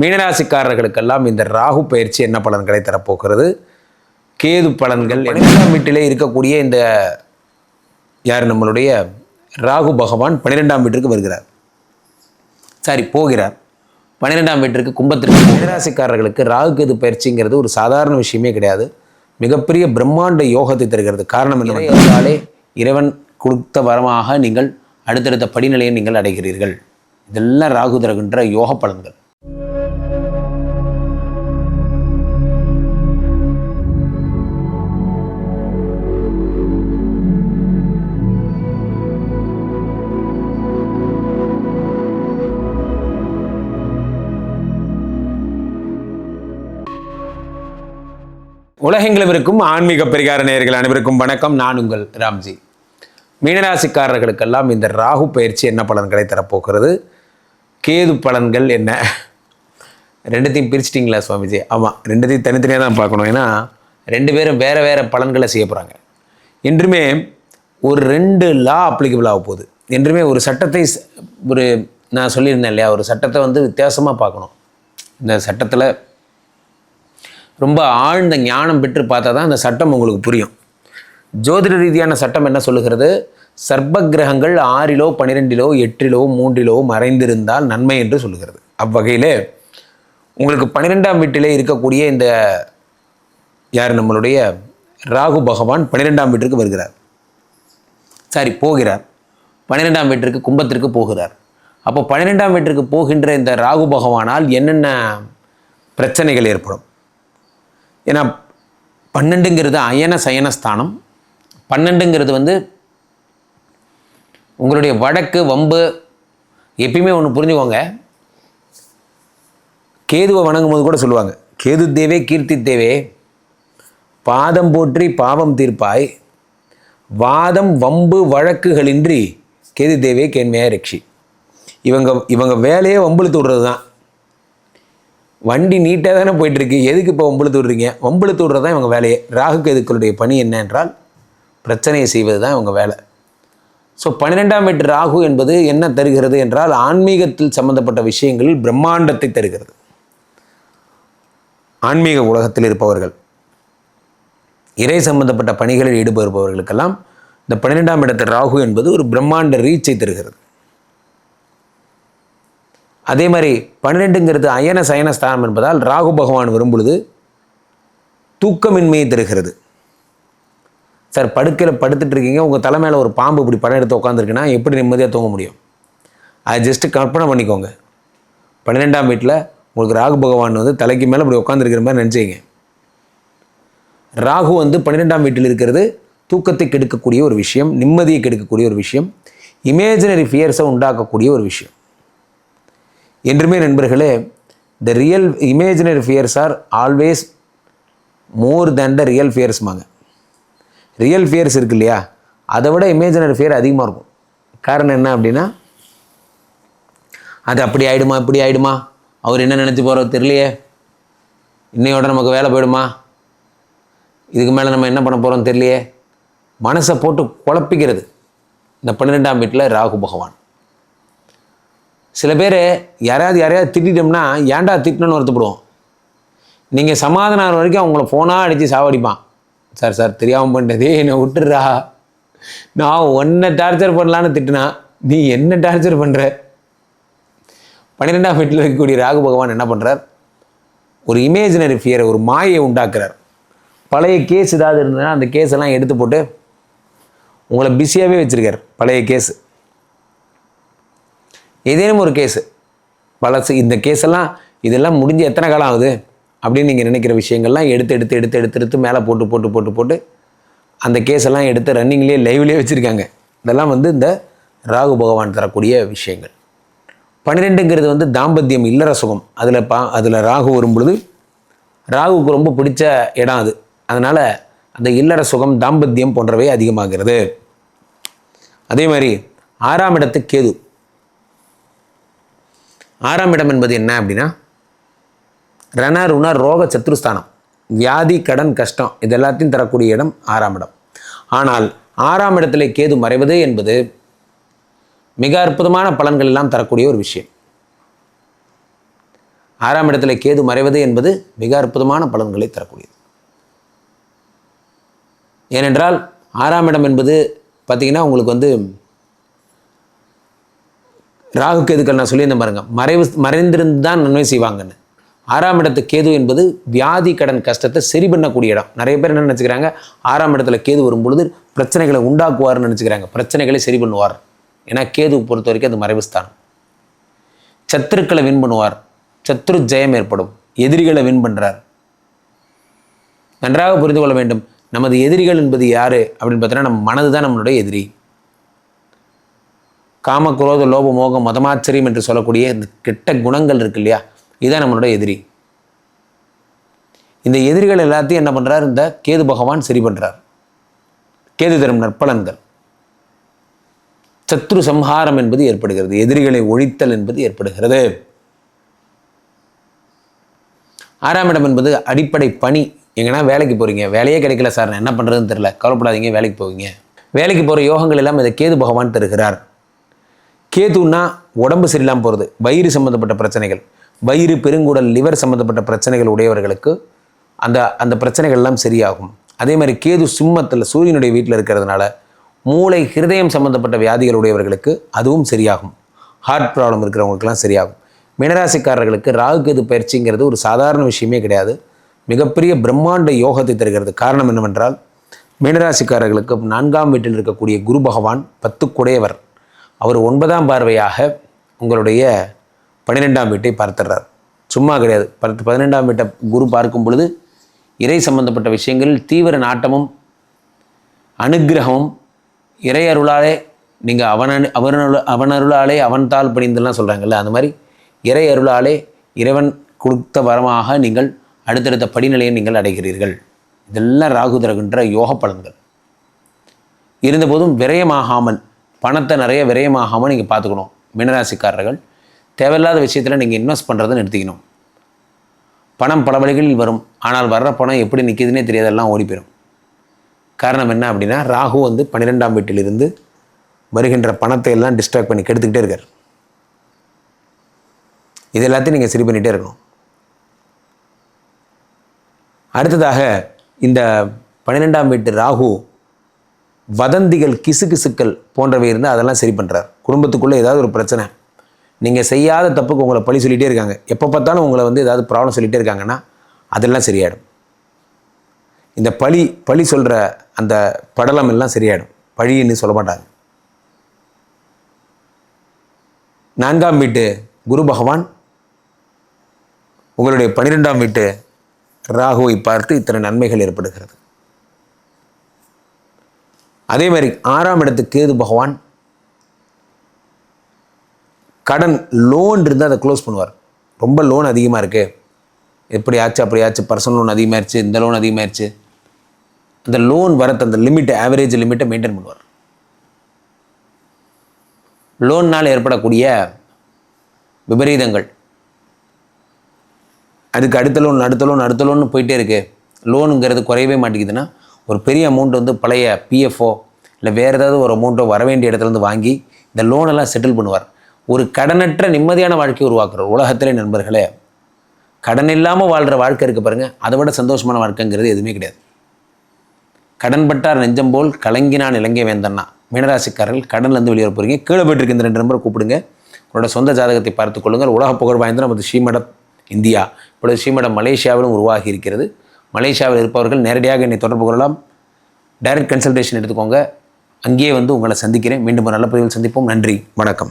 மீனராசிக்காரர்களுக்கெல்லாம் இந்த ராகு பயிற்சி என்ன பலன்களை தரப்போகிறது? கேது பலன்கள் பன்னிரெண்டாம் வீட்டிலே இருக்கக்கூடிய இந்த யார் நம்மளுடைய ராகு பகவான் பன்னிரெண்டாம் வீட்டிற்கு வருகிறார். சாரி போகிறார். பன்னிரெண்டாம் வீட்டிற்கு கும்பத்திற்கு மீனராசிக்காரர்களுக்கு ராகு கேது பயிற்சிங்கிறது ஒரு சாதாரண விஷயமே கிடையாது. மிகப்பெரிய பிரம்மாண்ட யோகத்தை தருகிறது. காரணம் என்னவென்றாலே இறைவன் கொடுத்த வரமாக நீங்கள் அடுத்தடுத்த படிநிலையை நீங்கள் அடைகிறீர்கள். இதெல்லாம் ராகு தருகின்ற யோக பலன்கள். உலகெங்கிலும் இருக்கும் ஆன்மீக பரிகார நேயர்கள் அனைவருக்கும் வணக்கம். நான் உங்கள் ராம்ஜி. மீனராசிக்காரர்களுக்கெல்லாம் இந்த ராகு பயிற்சி என்ன பலன்களை தரப்போகிறது? கேது பலன்கள் என்ன? ரெண்டுத்தையும் பிரிச்சிட்டிங்களா சுவாமிஜி? ஆமாம் ரெண்டுத்தையும் தனித்தனியாக தான் பார்க்கணும். ஏன்னா ரெண்டு பேரும் வேறு வேறு பலன்களை செய்ய போகிறாங்க என்றுமே ஒரு ரெண்டு லா அப்ளிகபிள் ஆக போகுது. என்றுமே ஒரு சட்டத்தை ஒரு நான் சொல்லியிருந்தேன் இல்லையா? ஒரு சட்டத்தை வந்து வித்தியாசமாக பார்க்கணும். இந்த சட்டத்தில் ரொம்ப ஆழ்ந்த ஞானம் பெற்று பார்த்தா தான் அந்த சட்டம் உங்களுக்கு புரியும். ஜோதிட ரீதியான சட்டம் என்ன சொல்லுகிறது? சர்ப்ப கிரகங்கள் ஆறிலோ பன்னிரெண்டிலோ எட்டிலோ மூன்றிலோ மறைந்திருந்தால் நன்மை என்று சொல்லுகிறது. அவ்வகையிலே உங்களுக்கு பன்னிரெண்டாம் வீட்டிலே இருக்கக்கூடிய இந்த யார் நம்மளுடைய ராகு பகவான் பன்னிரெண்டாம் வீட்டிற்கு வருகிறார். சாரி போகிறார். பன்னிரெண்டாம் வீட்டிற்கு கும்பத்திற்கு போகிறார். அப்போ பன்னிரெண்டாம் வீட்டிற்கு போகின்ற இந்த ராகு பகவானால் என்னென்ன பிரச்சனைகள் ஏற்படும்? ஏன்னா பன்னெண்டுங்கிறது அயன சயன ஸ்தானம் பன்னெண்டுங்கிறது வந்து உங்களுடைய வடக்கு வம்பு எப்பயுமே ஒன்று புரிஞ்சுக்கோங்க. கேதுவை வணங்கும் போது கூட சொல்லுவாங்க. கேது தேவே கீர்த்தி தேவே பாதம் போற்றி பாவம் தீர்ப்பாய் வாதம் வம்பு வழக்குகளின்றி கேது தேவே கேண்மையாக ரக்ஷி இவங்க இவங்க வேலையே வம்புழுத்து விடுறது தான் வண்டி நீட்டாக தானே போயிட்டுருக்கு. எதுக்கு இப்போ வம்புழுத்து விடுறீங்க வம்புழுத்து விடுறது தான் இவங்க வேலையே. ராகு கேதுக்களுடைய பணி என்ன என்றால் பிரச்சனையை செய்வது தான் இவங்க வேலை. ஸோ பன்னிரெண்டாம் வீட்டு ராகு என்பது என்ன தருகிறது என்றால் ஆன்மீகத்தில் சம்பந்தப்பட்ட விஷயங்களில் பிரம்மாண்டத்தை தருகிறது. ஆன்மீக உலகத்தில் இருப்பவர்கள் இறை சம்பந்தப்பட்ட பணிகளில் ஈடுபடுபவர்களுக்கெல்லாம் இந்த பன்னிரெண்டாம் இடத்து ராகு என்பது ஒரு பிரம்மாண்ட ரீச்சை தருகிறது. அதே மாதிரி பன்னிரெண்டுங்கிறது அயன சயன ஸ்தானம் என்பதால் ராகு பகவான் வரும்பொழுது தூக்கமின்மையை தருகிறது. சார் படுக்கையில் படுத்துட்டு இருக்கீங்க உங்கள் தலை மேலே ஒரு பாம்பு இப்படி படம் எடுத்து உட்காந்துருக்குன்னா எப்படி நிம்மதியாக தூங்க முடியும்? அது ஜஸ்ட்டு கற்பனை பண்ணிக்கோங்க. பன்னிரெண்டாம் வீட்டில் உங்களுக்கு ராகு பகவான் வந்து தலைக்கு மேலே இப்படி உட்காந்துருக்கிற மாதிரி நினச்சிங்க ராகு வந்து பன்னிரெண்டாம் வீட்டில் இருக்கிறது தூக்கத்தை கெடுக்கக்கூடிய ஒரு விஷயம் நிம்மதியை கெடுக்கக்கூடிய ஒரு விஷயம் இமேஜினரி ஃபியர்ஸை உண்டாக்கக்கூடிய ஒரு விஷயம். என்றுமே நண்பர்களே the real imaginary fears are always more than the real ஃபியர்ஸ்மாங்க real fears இருக்கு இல்லையா? அதை விட இமேஜினரி ஃபியர் அதிகமாக இருக்கும். காரணம் என்ன அப்படின்னா அது அப்படி ஆகிடுமா இப்படி ஆகிடுமா அவர் என்ன நினச்சி போகிறோ தெரியலையே. இன்னையோட நமக்கு வேலை போயிடுமா? இதுக்கு மேலே நம்ம என்ன பண்ண போகிறோம் தெரியலையே. மனசை போட்டு குழப்பிக்கிறது. இந்த பன்னிரெண்டாம் வீட்டில் ராகு பகவான். சில பேர் யாரையாவது யாரையாவது திட்டிட்டோம்னா ஏன்டா திட்டணும்னு வருத்தப்படுவோம். நீங்கள் சமாதானம் வரைக்கும் அவங்கள ஃபோனாக அடித்து சாவடிப்பான். சார் சார் தெரியாமல் பண்ணுறதே என்னை விட்டுடுறா. நான் உன்னை டார்ச்சர் பண்ணலான்னு திட்டினா நீ என்ன டார்ச்சர் பண்ணுற பன்னிரெண்டாம் வீட்டில் இருக்கக்கூடிய ராகு பகவான் என்ன பண்ணுறார் ஒரு இமேஜினரி ஃபியரை ஒரு மாயை உண்டாக்குறார். பழைய கேஸ் ஏதாவது இருந்ததுன்னா அந்த கேஸ் எல்லாம் எடுத்து போட்டு உங்களை பிஸியாகவே வச்சுருக்கார் பழைய கேஸ் ஏதேனும் ஒரு கேஸு. வளர்ச்சி இந்த கேஸெல்லாம் இதெல்லாம் முடிஞ்சு எத்தனை காலம் ஆகுது? அப்படின்னு நீங்கள் நினைக்கிற விஷயங்கள்லாம் எடுத்து எடுத்து எடுத்து எடுத்து எடுத்து மேலே போட்டு போட்டு போட்டு போட்டு அந்த கேஸெல்லாம் எடுத்து ரன்னிங்லேயே லைவ்லேயே வச்சுருக்காங்க. இதெல்லாம் வந்து இந்த ராகு பகவான் தரக்கூடிய விஷயங்கள். பன்னிரெண்டுங்கிறது வந்து தாம்பத்தியம் இல்லற சுகம். அதில் பா அதில் ராகு வரும் பொழுது ராகுவுக்கு ரொம்ப பிடிச்ச இடம் அது. அதனால் அந்த இல்லற சுகம் தாம்பத்தியம் போன்றவை அதிகமாகிறது. அதே மாதிரி ஆறாம் இடத்து கேது. ஆறாம் இடம் என்பது என்ன அப்படின்னா ரண ருண ரோக சத்ருஸ்தானம். வியாதி கடன் கஷ்டம் இது எல்லாத்தையும் தரக்கூடிய இடம் ஆறாம் இடம். ஆனால் ஆறாம் இடத்துல கேது மறைவது என்பது மிக அற்புதமான பலன்கள் எல்லாம் தரக்கூடிய ஒரு விஷயம். ஆறாம் இடத்துல கேது மறைவது என்பது மிக அற்புதமான பலன்களை தரக்கூடியது. ஏனென்றால் ஆறாம் இடம் என்பது பார்த்திங்கன்னா உங்களுக்கு வந்து ராகு கேதுக்கள் நான் சொல்லியிருந்தேன் பாருங்க. மறைவு மறைந்திருந்து தான் நன்மை செய்வாங்கன்னு. ஆறாம் இடத்து கேது என்பது வியாதி கடன் கஷ்டத்தை சரி பண்ணக்கூடிய இடம். நிறைய பேர் என்ன நினச்சிக்கிறாங்க? ஆறாம் இடத்துல கேது வரும்பொழுது பிரச்சனைகளை உண்டாக்குவார்னு நினச்சிக்கிறாங்க. பிரச்சனைகளை சரி பண்ணுவார். ஏன்னா கேது பொறுத்த வரைக்கும் அது மறைவுஸ்தானம். சத்துருக்களை வின் பண்ணுவார். சத்ரு ஜெயம் ஏற்படும். எதிரிகளை வின் பண்ணுறார் நன்றாக புரிந்து கொள்ள வேண்டும். நமது எதிரிகள் என்பது யாரு? அப்படின்னு பார்த்தோன்னா நம்ம மனது தான் நம்மளுடைய எதிரி. காம குரோத லோப மோகம் மதமாச்சரியம் என்று சொல்லக்கூடிய இந்த கெட்ட குணங்கள் இருக்கு இல்லையா? இதுதான் நம்மளோட எதிரி. இந்த எதிரிகள் எல்லாத்தையும் என்ன பண்ணுறார் இந்த கேது பகவான் சரி பண்ணுறார் கேது தரும் நற்பலன்கள். சத்ரு சம்ஹாரம் என்பது ஏற்படுகிறது. எதிரிகளை ஒழித்தல் என்பது ஏற்படுகிறது. ஆறாம் இடம் என்பது அடிப்படை பணி. எங்கன்னா வேலைக்கு போகிறீங்க வேலையே கிடைக்கல சார். நான் என்ன பண்ணுறதுன்னு தெரில கவலைப்படாதீங்க. வேலைக்கு போவீங்க. வேலைக்கு போகிற யோகங்கள் எல்லாம் இதை கேது பகவான் தருகிறார். கேதுன்னா உடம்பு சரியில்லாமல் போகிறது வயிறு சம்மந்தப்பட்ட பிரச்சனைகள். வயிறு பெருங்குடல் லிவர் சம்மந்தப்பட்ட பிரச்சனைகள் உடையவர்களுக்கு அந்த அந்த பிரச்சனைகள் எல்லாம் சரியாகும். அதே மாதிரி கேது சிம்மத்தில் சூரியனுடைய வீட்டில் இருக்கிறதுனால மூளை ஹிருதயம் சம்மந்தப்பட்ட வியாதிகள் உடையவர்களுக்கு அதுவும் சரியாகும். ஹார்ட் ப்ராப்ளம் இருக்கிறவங்களுக்கெல்லாம் சரியாகும். மினராசிக்காரர்களுக்கு ராகு கேது பயிற்சிங்கிறது ஒரு சாதாரண விஷயமே கிடையாது. மிகப்பெரிய பிரம்மாண்ட யோகத்தை தருகிறது. காரணம் என்னவென்றால் மீனராசிக்காரர்களுக்கு நான்காம் வீட்டில் இருக்கக்கூடிய குரு பகவான் பத்து குடையவர் அவர் ஒன்பதாம் பார்வையாக உங்களுடைய பன்னிரெண்டாம் வீட்டை பார்த்துடுறார். சும்மா கிடையாது. பத்து பதினெண்டாம் வீட்டை குரு பார்க்கும் பொழுது இறை சம்பந்தப்பட்ட விஷயங்களில் தீவிர நாட்டமும் அனுக்கிரகமும் இறை அருளாலே நீங்கள் அவன் அவனருள் அவனருளாலே அவன்தால் பணிந்துலாம் சொல்கிறாங்கல்ல அந்த மாதிரி இறை அருளாலே இறைவன் கொடுத்த வரமாக நீங்கள் அடுத்தடுத்த படிநிலையை நீங்கள் அடைகிறீர்கள். இதெல்லாம் ராகு தருகின்ற யோக பலன்கள். இருந்தபோதும் விரயமாகாமல் பணத்தை நிறைய விரயமாகாமல் நீங்கள் பார்த்துக்கணும். மீனராசிக்காரர்கள் தேவையில்லாத விஷயத்தில் நீங்கள் இன்வெஸ்ட் பண்ணுறதை நிறுத்திக்கணும். பணம் பல வழிகளில் வரும். ஆனால் வர்ற பணம் எப்படி நிற்கிதுன்னே தெரியாதெல்லாம் ஓடி போயிடும் காரணம் என்ன அப்படின்னா ராகு வந்து பன்னிரெண்டாம் வீட்டிலிருந்து வருகின்ற பணத்தை எல்லாம் டிஸ்ட்ராக்ட் பண்ணி கெடுத்துக்கிட்டே இருக்கார். இது எல்லாத்தையும் நீங்கள் சரி பண்ணிகிட்டே இருக்கணும். அடுத்ததாக இந்த பன்னிரெண்டாம் வீட்டு ராகு வதந்திகள் கிசுகிசுக்கள் போன்றவை இருந்தால் அதெல்லாம் சரி பண்ணுறார் குடும்பத்துக்குள்ளே ஏதாவது ஒரு பிரச்சனை. நீங்கள் செய்யாத தப்புக்கு உங்களை பழி சொல்லிகிட்டே இருக்காங்க. எப்போ பார்த்தாலும் உங்களை வந்து ஏதாவது ப்ராப்ளம் சொல்லிகிட்டே இருக்காங்கன்னா அதெல்லாம் சரியாயிடும். இந்த பழி பழி சொல்கிற அந்த படலம் எல்லாம் சரியாயிடும். பழின்னு சொல்ல மாட்டாங்க. நான்காம் வீட்டு குரு பகவான் உங்களுடைய பன்னிரெண்டாம் வீட்டு ராகுவை பார்த்து இத்தனை நன்மைகள் ஏற்படுகிறது. அதே மாதிரி ஆறாம் இடத்துக்கு கேது பகவான் கடன் லோன் இருந்தால் அதை க்ளோஸ் பண்ணுவார். ரொம்ப லோன் அதிகமாக இருக்குது எப்படி ஆச்சு அப்படி ஆச்சு பர்சனல் லோன் அதிகமாகிடுச்சு இந்த லோன் அதிகமாகிடுச்சு அந்த லோன் வரத்து அந்த லிமிட்டை ஆவரேஜ் லிமிட்டை மெயின்டைன் பண்ணுவார். லோன்னால் ஏற்படக்கூடிய விபரீதங்கள். அதுக்கு அடுத்த லோன் அடுத்த லோன் அடுத்த லோன் போயிட்டே இருக்கு. லோனுங்கிறது குறையவே மாட்டேங்குதுன்னா ஒரு பெரிய அமௌண்ட் வந்து பழைய பிஎஃப்ஓ இல்லை வேறு ஏதாவது ஒரு அமௌண்ட்டோ வர வேண்டிய இடத்துலேருந்து வாங்கி இந்த லோனெல்லாம் செட்டில் பண்ணுவார். ஒரு கடனற்ற நிம்மதியான வாழ்க்கையை உருவாக்குறார். உலகத்திலே நண்பர்களே கடன் இல்லாமல் வாழ்கிற வாழ்க்கை இருக்குது பாருங்கள் அதை விட சந்தோஷமான வாழ்க்கைங்கிறது எதுவுமே கிடையாது. கடன்பட்டார் நெஞ்சம் போல் கலங்கினான் இலங்கை வேந்தன்னா. மீனராசிக்காரர்கள் கடன்லேருந்து வெளியே போகிறீங்க கீழே போயிட்டு இந்த ரெண்டு நம்பரை கூப்பிடுங்க. உங்களோட சொந்த ஜாதகத்தை பார்த்துக் கொள்ளுங்கள். உலக புகழ் வாய்ந்த நமது ஸ்ரீமடம் இந்தியா. இப்பொழுது ஸ்ரீமடம் மலேசியாவிலும் உருவாகி இருக்கிறது. மலேசியாவில் இருப்பவர்கள் நேரடியாக என்னை தொடர்பு கொள்ளலாம். டைரக்ட் கன்சல்டேஷன் எடுத்துக்கோங்க. அங்கேயே வந்து உங்களை சந்திக்கிறேன். மீண்டும் ஒரு நல்ல பதிவில் சந்திப்போம். நன்றி. வணக்கம்.